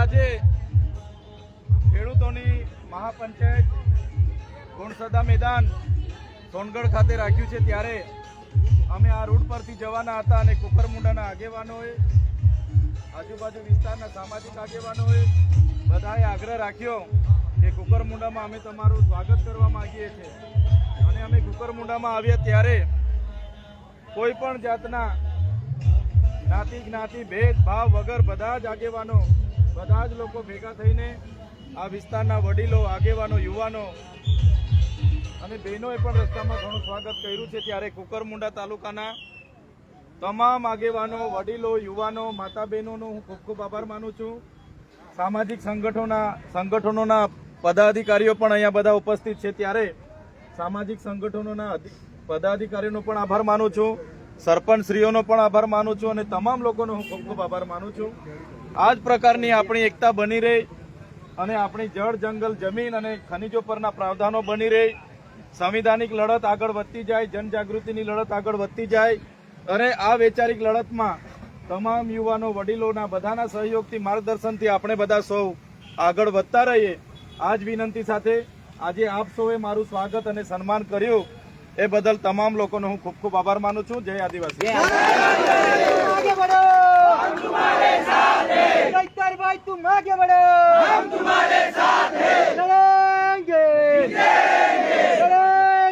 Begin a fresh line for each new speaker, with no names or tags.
આજે ખેડૂતોની મહાપંચાયત ગુણસદા મેદાન સોનગઢ ખાતે રાખ્યું છે. ત્યારે અમે આ રૂટ પરથી જવાના હતા અને કુકરમુંડાના આગેવાનોએ, આજુબાજુ વિસ્તારના સામાજિક આગેવાનોએ બધાએ આગ્રહ રાખ્યો કે કુકરમુંડામાં અમે તમારું સ્વાગત કરવા માગીએ છીએ. અને અમે કુકરમુંડામાં આવ્યા ત્યારે કોઈ પણ જાતના જ્ઞાતિ જ્ઞાતિ ભેદભાવ વગર બધા જ આગેવાનો બધા જ લોકો ભેગા થઈને આ વિસ્તારના વડીલો, આગેવાનો, યુવાનો અને બહેનોએ પણ રસ્તામાં ઘણું સ્વાગત કર્યું છે. ત્યારે કુકરમુંડા તાલુકાના તમામ આગેવાનો, વડીલો, યુવાનો માતા બહેનોનો હું ખૂબ ખૂબ આભાર માનું છું. સામાજિક સંગઠનોના સંગઠનોના પદાધિકારીઓ પણ અહીંયા બધા ઉપસ્થિત છે. ત્યારે સામાજિક સંગઠનોના પદાધિકારીઓનો પણ આભાર માનું છું. સરપંચ શ્રીઓનો પણ આભાર માનું છું અને તમામ લોકોનો હું ખૂબ ખૂબ આભાર માનું છું. આ જ પ્રકારની આપણી એકતા બની રહે અને આપણી જળ, જંગલ, જમીન અને ખનિજો પરના પ્રાવધાનો બની રહે. સંવિધાનિક લડત આગળ વધતી જાય, જનજાગૃતિની લડત આગળ વધતી જાય અને આ વૈચારિક લડતમાં તમામ યુવાનો, વડીલોના બધાના સહયોગથી, માર્ગદર્શનથી આપણે બધા સૌ આગળ વધતા રહીએ. આ જ વિનંતી સાથે આજે આપ સૌએ મારું સ્વાગત અને સન્માન કર્યું. એ બદલ તમામ લોકોનો હું ખૂબ ખૂબ આભાર માનું છું. જય આદિવાસી. ભાઈ તું આગે बढ़ो